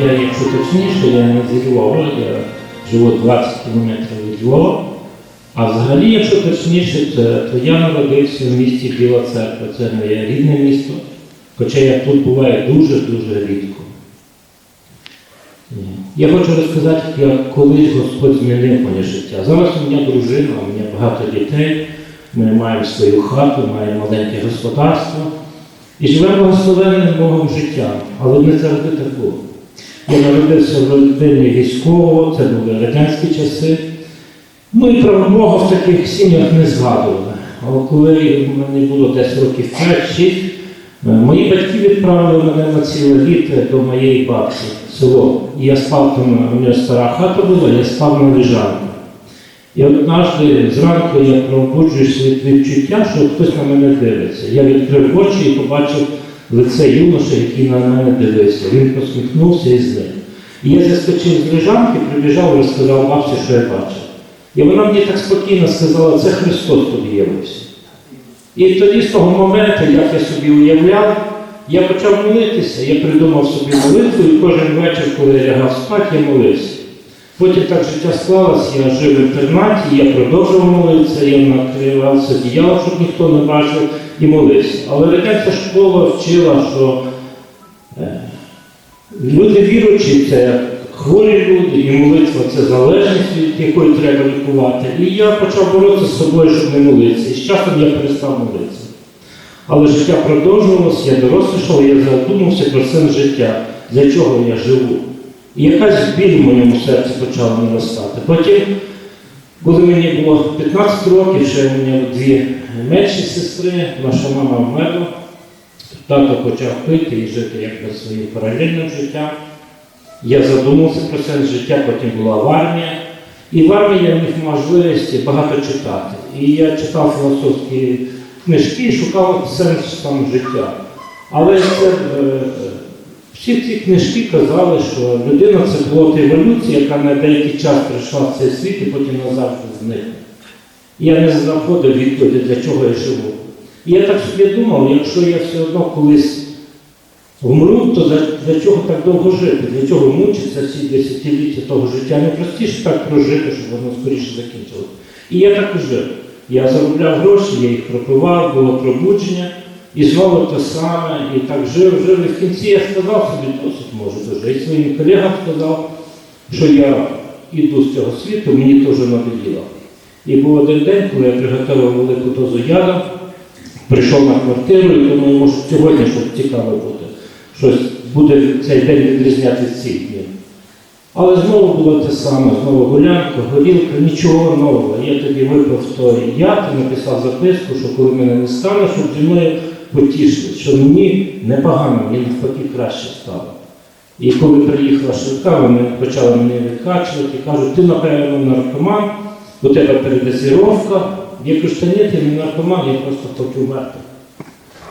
Я, якщо точніше, я не зі Львова, я живу 20 кілометрів від Львова. А взагалі, якщо точніше, то, я народився в місті Біла Церква, це моє рідне місто, хоча я тут буваю дуже-дуже рідко. Я хочу розказати, як колись Господь змінив моє життя. Зараз у мене дружина, у мене багато дітей, ми маємо свою хату, маємо маленьке господарство і живемо благословенним Богом життям, але не завжди так було. Я народився в родині військового, це були радянські часи. І про Бога в таких сім'ях не згадували. Але коли мені було десь років 5-6, е, мої батьки відправили мене на ціле літо до моєї бабці в село. І я спав там, у нього стара хата була, я спав на лежанку. І однажды зранку я пробуджуюсь від відчуття, що хтось на мене дивиться. Я відкрив очі і побачив лице юноша, який на мене дивився. Він посміхнувся і зник. І я заскочив з лежанки, прибіжав і розказав бабці, що я бачив. І вона мені так спокійно сказала, це Христос тобі явився. І тоді з того моменту, як я собі уявляв, я почав молитися, я придумав собі молитву, і кожен вечір, коли я лягав спати, я молився. Потім так життя склалось, я жив в інтернаті, я продовжував молитися, я накривався діяло, щоб ніхто не бачив, і молився. Але радянська школа вчила, що е, люди віруючі це хворі люди, і молитва це залежність, від якої треба лікувати. І я почав боротися з собою, щоб не молитися. І з часом я перестав молитися. Але життя продовжувалося, я дорослішав, я задумався про сенс життя, для чого я живу. І якась біль в моєму серці почала наростати. Потім, коли мені було 15 років, ще у мене дві менші сестри, наша мама вмерла, тато почав пити і жити якби своїм паралельним життям. Я задумався про сенс життя, потім була в армії. І в армії я міг можливості багато читати. І я читав філософські книжки і шукав сенс там життя. Але це, е, всі ці книжки казали, що людина це плод еволюції, яка на деякий час прийшла в цей світ і потім назавжди зникне. І Я не знаходив відповіді, для чого я живу. І я так собі думав, якщо я все одно колись вмру, то для чого так довго жити? Для чого мучитися всі десятиліття того життя? Не простіше так прожити, щоб воно скоріше закінчилося. І я так і жив. Я заробляв гроші, я їх пропивав, було пробудження, і знову те саме, і так жив, жив. І в кінці я сказав собі, досить можу дуже. І своїм колегам сказав, що я іду з цього світу, мені теж надоїло. І був один день, коли я приготував велику дозу яду, прийшов на квартиру і думаю, може сьогодні щось цікаве буде. Щось буде цей день відрізняти цих днів. Але знову було те саме, знову гулянка, горілка, нічого нового. Я тоді випив той яд і написав записку, що коли мене не стане, щоб зі мною потішили, що мені непогано, мені навпаки краще стало. І коли приїхала швидка, вони почали мене відкачувати і кажуть, ти, напевно, наркоман, у тебе передозіровка. Я кажу, та ні, ти не наркоман, я просто хочу вмерти.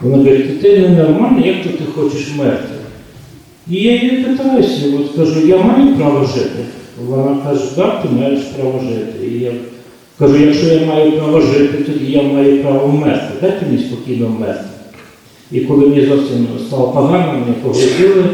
Вона говорить, ти не нормальний, як то ти хочеш вмерти? І я її питаюся, от кажу, я маю право жити. Вона каже, так, ти маєш право жити. І я кажу, якщо я маю право жити, тоді я маю право вмерти. Дайте мені спокійно вмерти. І коли мені зовсім стало погано, мене погрузили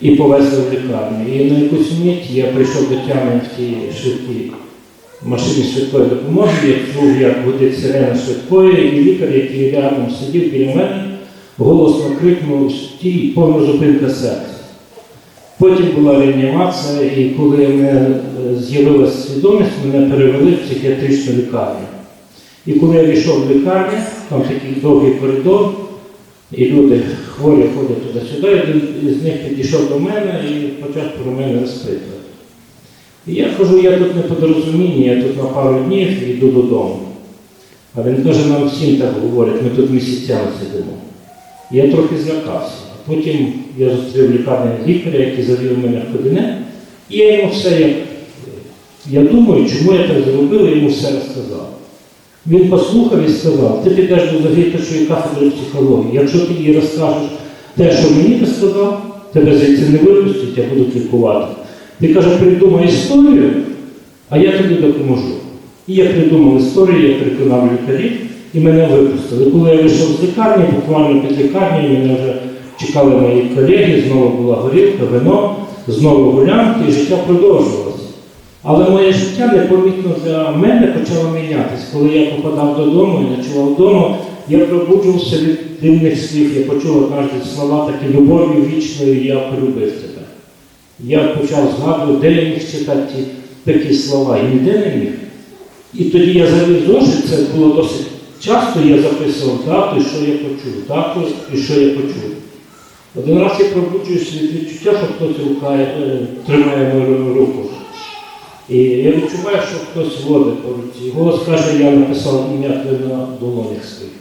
і повезли в лікарню. І на якусь мить я прийшов до тями в тій швидкій машині швидкої допомоги, я чув, як гудить сирена швидкої, і лікар, який рядом сидів біля мене, голосно крикнув стій, повна зупинка серця. Потім була реанімація, і коли мене е, з'явилася свідомість, мене перевели в психіатричну лікарню. І коли я війшов в лікарню, там такий довгий коридор, і люди хворі ходять туди-сюди, один із них підійшов до мене і почав про мене розпитувати. І я кажу, я тут не по я тут на пару днів йду додому. А він каже, нам всім так говорять, ми тут місяцями сидимо. І я трохи злякався. Потім я зустрів в лікарні лікаря, який завів мене в кабінет, і я йому все як. Я думаю, чому я так зробив, я йому все розказав. Він послухав і сказав, ти підеш до завідувачої кафедри психології. Якщо ти їй розкажеш те, що мені розказав, тебе звідси не випустять, а будуть лікувати. Ти каже, придумай історію, а я тобі допоможу. І я придумав історію, я переконав лікарів і мене випустили. Коли я вийшов з лікарні, буквально під лікарнею мене вже чекали мої колеги, знову була горілка, вино. знову гулянки, і життя продовжувалося. Але моє життя непомітно для мене почало мінятися. Коли я попадав додому і ночував вдома, я пробуджувався від дивних слів. Я почув однажды слова такі любов'ю вічною, я полюбив тебе. Я почав згадувати, де я міг читати ті такі слова, і ніде не міг. І тоді я завів зошит, це було досить часто, я записував дату, що я почув, дату і що я почув. Один раз я пробуджуюся від відчуття, що хтось рукає, е, тримає мою руку. І я відчуваю, що хтось водить по руці. Голос каже, я написав ім'я на долонях своїх.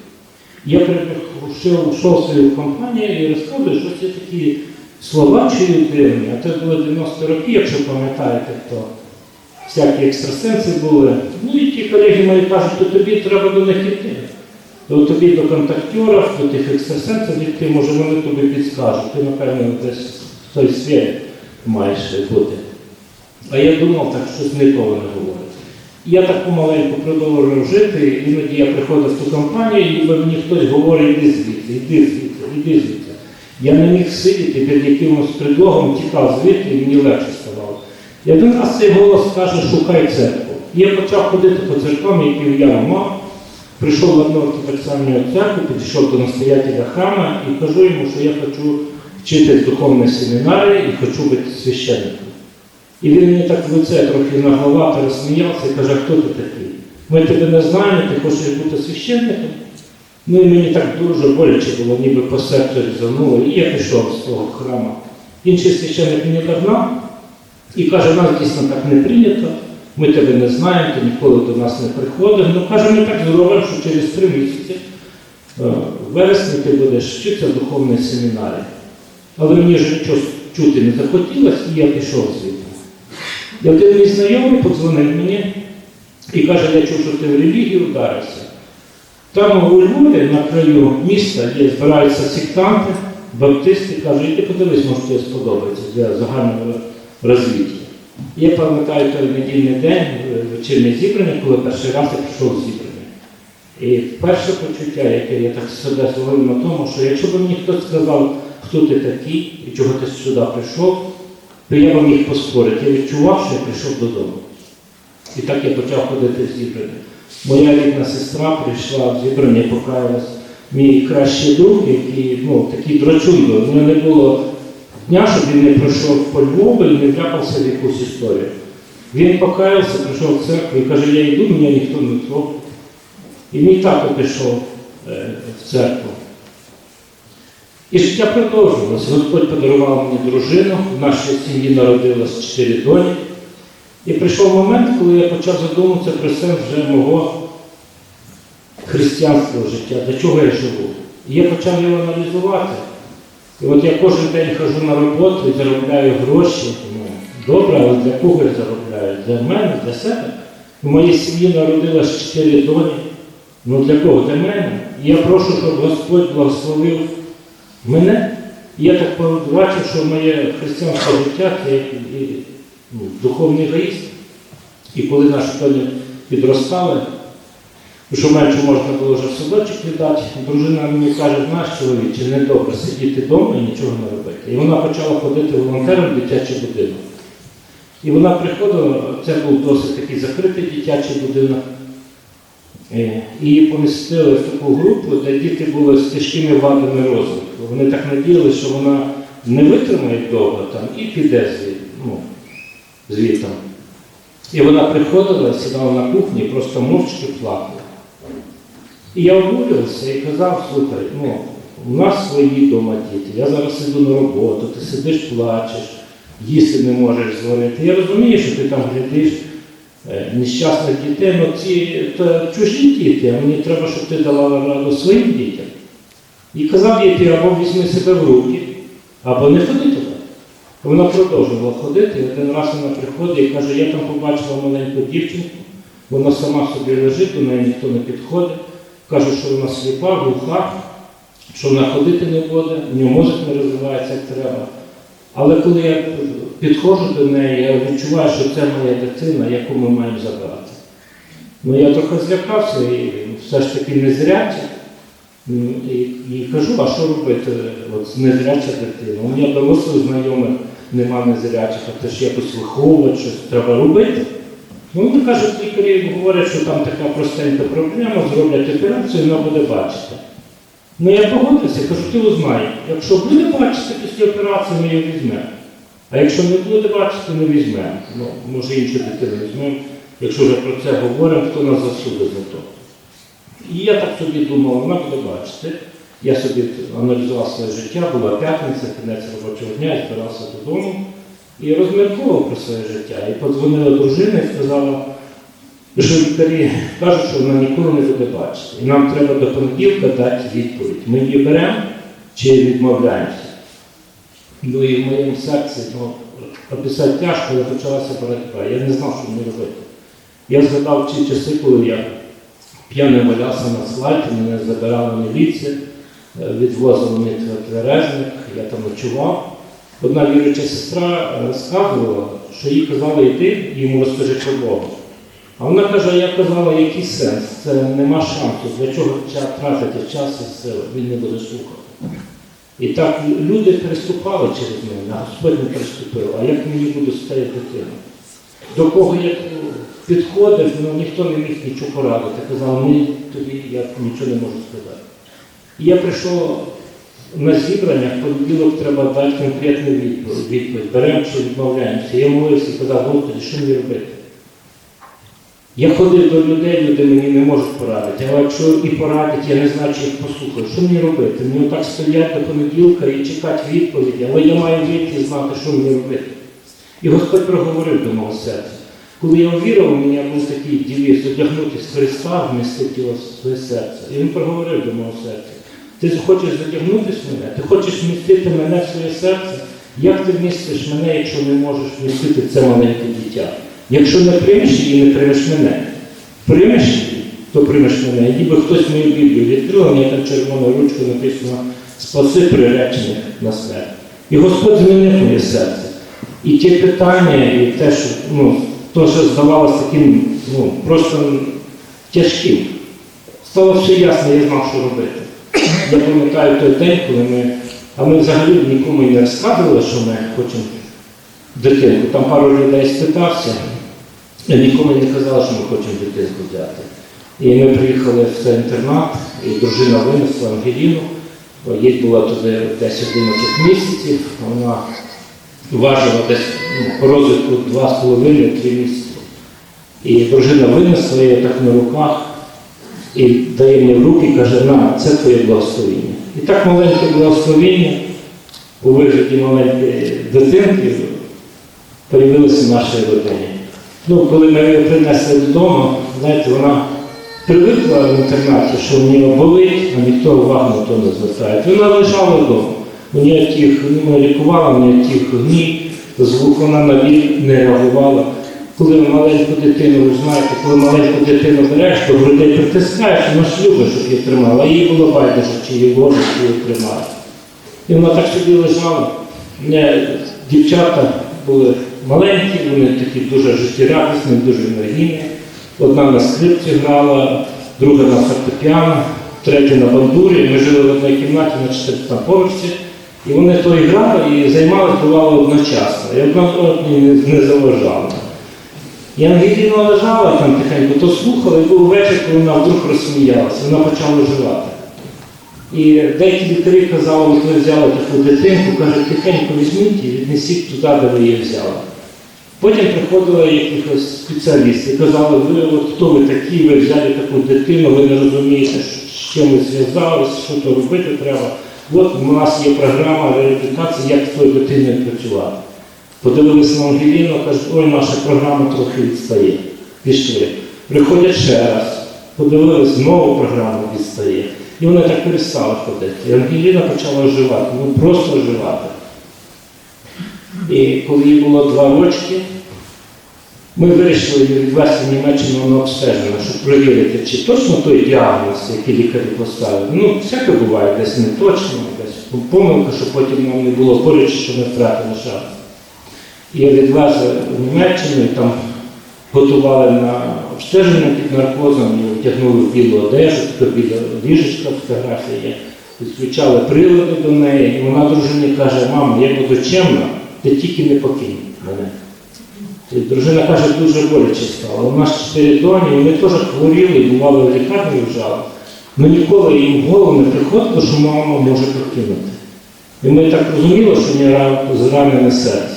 Я прийшов в свою компанію і розказую, що це такі слова чую дивні. А це були 90 роки, якщо пам'ятаєте, хто всякі екстрасенси були. Ну і ті колеги мої кажуть, то тобі треба до них йти. То тобі до контактерів, до тих екстрасенсів йти, може вони тобі підскажуть. Ти, напевно, десь в той сфері маєш бути. А я думав, так щось не того не говорить. Я так помаленьку продовжував жити, іноді я приходив в ту компанію, і мені хтось говорить, іди звідси, іди звідси, іди звідси. Я не міг сидіти під якимось предлогом, тікав звідти, і мені легше ставало. І один раз цей голос каже, шукай церкву. І я почав ходити по церквам, які я мав. Прийшов в одну ортодоксальну церкву, підійшов до настоятеля храма і кажу йому, що я хочу вчити в духовній семінарії і хочу бути священником. І він мені так в лице трохи наголовато розсміявся і каже, хто ти такий? Ми тебе не знаємо, ти хочеш бути священником. Ну і мені так дуже боляче було, ніби по серцю різануло, і я пішов з того храму. Інший священник мені догнав і каже, нас дійсно так не прийнято, ми тебе не знаємо, ти ніколи до нас не приходив. Ну каже, ми так зробимо, що через три місяці е, в вересні ти будеш вчитися в духовній семінарі. Але мені вже нічого чути не захотілося, і я пішов звідти. І один мій знайомий подзвонив мені і каже, я чув, що ти в релігію вдарився. Там у Львові на краю міста є, збираються сектанти, баптисти, каже, іди подивись, може тобі сподобається для загального розвіття. Я пам'ятаю той недільний день, е, вечірнє зібрання, коли перший раз я прийшов зібрання. І перше почуття, яке я так себе зловив на тому, що якщо б мені хтось сказав, хто ти такий і чого ти сюди прийшов, то я б міг поспорити. Я відчував, що я прийшов додому. І так я почав ходити в зібрання. Моя рідна сестра прийшла в зібрання, покаялась. Мій кращий друг, який ну, такий драчундо, в нього не було дня, щоб він не пройшов по Львову і не вляпався в якусь історію. Він покаявся, прийшов в церкву і каже, я йду, мене ніхто не трогав. І мій тато пішов е, в церкву. І життя продовжувалося. Господь подарував мені дружину, в нашій сім'ї народилось чотири доні. І прийшов момент, коли я почав задумуватися про сенс вже мого християнського життя, для чого я живу. І я почав його аналізувати. І от я кожен день хожу на роботу і заробляю гроші. Ну, добре, але для кого я заробляю? Для мене, для себе. В моїй сім'ї народилось чотири доні. Ну для кого? Для мене. І я прошу, щоб Господь благословив мене. Я так побачив, що моє християнське життя це як ну, духовний егоїст. І коли наші доні підростали, що менше можна було вже в садочок віддати, дружина мені каже, знаєш чоловіче, недобре сидіти вдома і нічого не робити. І вона почала ходити волонтером в дитячий будинок. І вона приходила, це був досить такий закритий дитячий будинок. Її помістили в таку групу, де діти були з тяжкими вадами розвитку. Вони так надіялися, що вона не витримає довго там і піде ну, звідти. І вона приходила, сідала на кухні і просто мовчки плакала. І я обурювався і казав, слухай, ну, у нас свої вдома діти, я зараз іду на роботу, ти сидиш, плачеш, їсти не можеш зварити. Я розумію, що ти там глядиш нещасних дітей, але ці то чужі діти, а мені треба, щоб ти дала раду своїм дітям. І казав їй, ти або візьми себе в руки, або не ходи туди. Вона продовжувала ходити, і один раз вона приходить і каже, я там побачила маленьку дівчинку, вона сама собі лежить, до неї ніхто не підходить. Каже, що вона сліпа, глуха, що вона ходити не буде, в нього мозок не розвивається як треба. Але коли я підходжу до неї, я відчуваю, що це моя дитина, яку ми маємо забрати. Ну я трохи злякався і все ж таки незряча. М, І, і кажу, а що робити от, з незряча дитина? У мене дорослих знайомих нема незрячих, а теж якось виховувати, щось треба робити. Ну, вони кажуть, лікарі говорять, що там така простенька проблема, зроблять операцію, вона буде бачити. Ну я погодився, кажу, ти узнай, якщо буде бачити після операції, ми її візьмемо. А якщо не буде бачити, не візьмемо. Ну, може іншу дитину візьмемо. Якщо вже про це говоримо, хто нас засудить за то. І я так собі думав, вона буде бачити. Я собі аналізував своє життя, була п'ятниця, кінець робочого дня, я збирався додому і розмірковував про своє життя. І подзвонила дружина і сказала, що лікарі кажуть, що вона ніколи не буде бачити. І нам треба до понеділка дати відповідь. Ми її беремо чи відмовляємося. Ну і в моєму серці ну, описати тяжко, але почалася боротьба. Я не знав, що мені робити. Я згадав ті часи, коли я п'яний валявся на асфальті, мене забирала міліція, е, відвозили мене в Тверезник, я там ночував. Одна віруюча сестра розказувала, що їй казали йти, і йому розкажи про Бога. А вона каже, я казала, який сенс, це нема шансу, для чого тратити час і сили, він не буде слухати. І так люди переступали через мене, а Господь не переступив, а як мені буде цією дитиною? До кого я підходив, ну ніхто не міг нічого порадити. Казав, мені тобі я нічого не можу сказати. І я прийшов на зібрання, в понеділок треба дати конкретну відповідь. Беремо чи відмовляємося. Я молився і казав, Господи, що мені робити? Я ходив до людей, люди мені не можуть порадити. А якщо і порадять, я не знаю, чи їх послухаю. Що мені робити? Мені отак стояти до понеділка і чекати відповіді, але я маю вийти знати, що мені робити. І Господь проговорив до мого серця. Коли я увірував, у мене був такий дівіс одягнути з Христа, вмістити його своє серце. І він проговорив до мого серця. Ти хочеш задягнутися в мене, ти хочеш вмістити мене в своє серце. Як ти вмістиш мене, якщо не можеш вмістити це маленьке дитя? Якщо не приймеш її, не приймеш мене. Приймеш її, то приймеш мене. Ніби хтось мою Біблію відкрив, мені там червоною ручкою написано спаси приречених на смерть. І Господь змінив моє серце. І ті питання, і те, що, ну, то, що здавалося таким ну, просто тяжким, стало все ясно, я знав, що робити. Я пам'ятаю той день, коли ми, а ми взагалі нікому не розказували, що ми хочемо дитинку. Там пару людей спитався, нікому не казали, що ми хочемо дитинку взяти. І ми приїхали в цей інтернат, і дружина винесла Ангеліну. Їй було туди десь 11 місяців, вона важила десь ну, по розвитку 2,5-3 місяці. І дружина винесла її так на руках і дає мені в руки і каже, на, це твоє благословіння. І так маленьке благословіння у вигляді маленької дитинки появилося в нашій родині. Ну, коли ми її принесли додому, знаєте, вона привикла в інтернаті, що в нього болить, а ніхто увагу на то не звертає. Вона лежала вдома. У ніяких ну, лікувала, ніяких гній, звук вона на не реагувала. Коли маленьку дитину, ви знаєте, коли маленьку дитину береш, то грудей притискаєш, вона ж любить, щоб її тримала. Їй було байдуже, чи її ложить, чи її тримає. І вона так собі лежала. Дівчата були маленькі, вони такі дуже життєрадісні, дуже енергійні. Одна на скрипці грала, друга на фортепіано, третя на бандурі. Ми жили в одній кімнаті на четвертому поверсі. І вони то і грали, і займалися бувало одночасно. І одна одній не, заважала. І Ангеліна лежала там тихенько, то слухала, і був вечір, коли вона вдруг розсміялася, вона почала жувати. І деякі лікарі казали, от ви взяли таку дитинку, кажуть, тихенько візьміть і віднесіть туди, де ви її взяли. Потім приходили якихось спеціалісти і казали, ви от хто ви такі, ви взяли таку дитину, ви не розумієте, з чим ви зв'язалися, що то робити треба. От у нас є програма реабілітації, як з твоєю дитиною працювати. Подивилися на Ангеліну, кажуть, ой, наша програма трохи відстає. Пішли. Приходять ще раз, подивилися, знову програма відстає. І вони так перестали ходити. І Ангеліна почала оживати, ну просто оживати. І коли їй було два рочки, ми вирішили відвести Німеччину на обстеження, щоб перевірити, чи точно той діагноз, який лікарі поставили. Ну, всяке буває, десь не точно, десь помилка, щоб потім нам не було боляче, що ми втратили шанс. І відвезли в Німеччину і там готували на обстеження під наркозом, і втягнули в білу одежу, така біля ліжечка фотографія є. Підключали прилади до неї, і вона дружині каже, мама, я буду чемна, ти тільки не покинь мене. І дружина каже, дуже боляче стало. У нас чотири доні, вони теж хворіли, бували в лікарні лежали. Ну ніколи їм в голову не приходило, що мама може покинути. І ми так розуміли, що в неї зранене серце.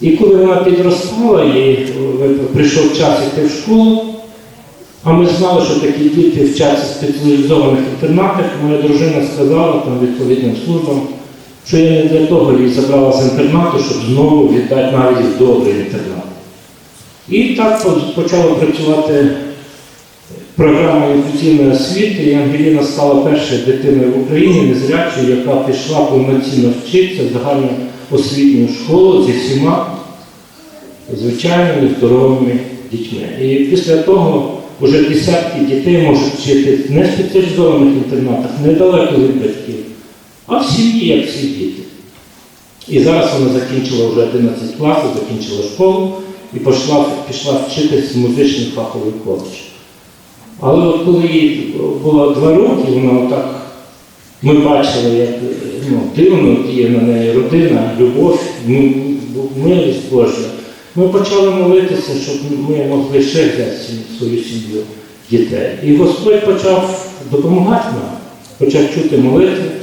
І коли вона підростала, і е, прийшов час йти в школу, а ми знали, що такі діти вчаться в спеціалізованих інтернатах, моя дружина сказала там відповідним службам, що я не для того її забрала з інтернату, щоб знову віддати навіть добрий інтернат. І так почала працювати програма інклюзивної освіти, і Ангеліна стала першою дитиною в Україні, незрячою, яка пішла повноцінно вчитися в загальну освітню школу зі всіма звичайними здоровими дітьми. І після того вже десятки дітей можуть вчити не в спеціалізованих інтернатах, недалеко від батьків, а в сім'ї, як всі діти. І зараз вона закінчила вже 11 класів, закінчила школу і пішла, пішла вчитись в музичний фаховий коледж. Але от коли їй було два роки, вона отак, ми бачили, як ну, дивно діє на неї родина, любов, милість Божа. Ми почали молитися, щоб ми могли ще взяти свою сім'ю дітей. І Господь почав допомагати нам, почав чути молитви.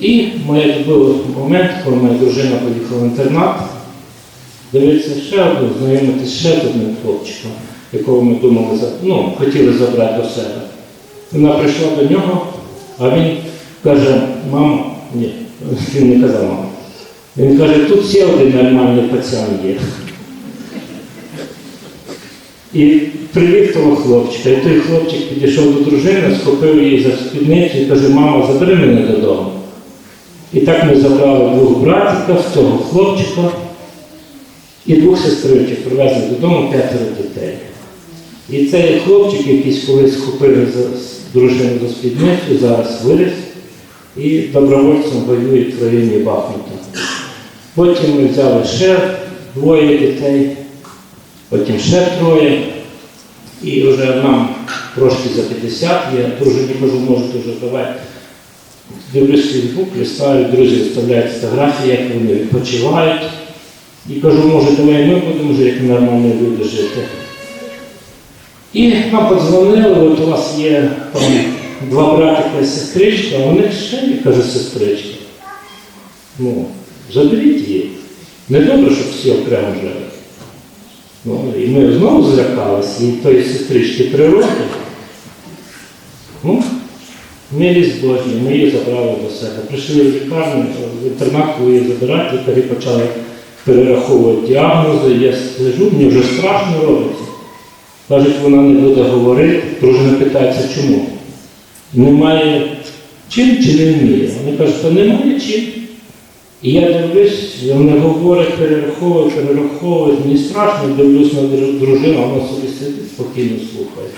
І моє був момент, коли моя дружина поїхала в інтернат, дивитися ще одну, знайомитися ще з одним хлопчиком, якого ми думали, ну, хотіли забрати до себе. Вона прийшла до нього, а він каже, мама, ні, він не казав мама. Він каже, тут ще один нормальний пацан є. І привів того хлопчика. І той хлопчик підійшов до дружини, схопив її за спідницю і каже, мама, забери мене додому. І так ми забрали двох братиків, цього хлопчика і двох сестричок привезли додому п'ятеро дітей. І цей хлопчик, якийсь колись за з дружину за спідницю, зараз виріс і добровольцем воює в районі Бахмута. Потім ми взяли ще двоє дітей, потім ще троє. І вже нам трошки за 50, я дружині кажу, можете вже давати. Дивлюсь Фейсбук, листаю, друзі виставляють фотографії, як вони відпочивають. І кажу, може, давай ми будемо вже як нормальні люди жити. І нам подзвонили, от у вас є там два братика і сестричка, а них ще є, каже, сестричка. Ну, заберіть її. Не добре, щоб всі окремо жили. Ну, і ми знову злякалися, і тої сестрички три роки. Ну, милість Божня, ми її забрали до себе. Прийшли в лікарню, в інтернат, її забирати, лікарі почали перераховувати діагнози. Я сижу, мені вже страшно робиться. Кажуть, вона не буде говорити. Дружина питається, чому? Немає чим чи не вміє? Вони кажуть, що немає чим. І я дивлюсь, вони говорять, перераховують, перераховують. Мені страшно, дивлюсь на дружину, вона собі сидить, спокійно слухає.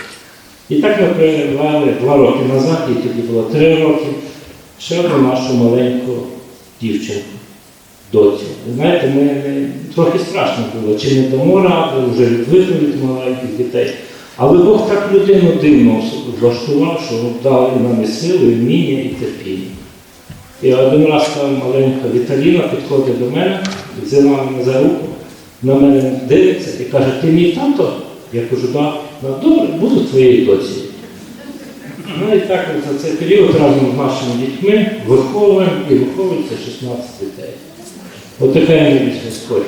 І так ми привели два роки назад, їй тоді було три роки, ще одну нашу маленьку дівчинку, доцю. Знаєте, ми не- трохи страшно було, чи не дамо ради, вже відвикли від маленьких дітей. Але Бог так людину дивно влаштував, що дав і нам і силу, і вміння, і терпіння. І один раз там маленька Віталіна підходить до мене, взяла мене за руку, на мене дивиться і каже, ти мій тато? Я кажу, да. «Ну, добре, буду твоєю доці. Ну і так за цей період разом з нашими дітьми виховуємо і виховується 16 дітей. От така милість Господня.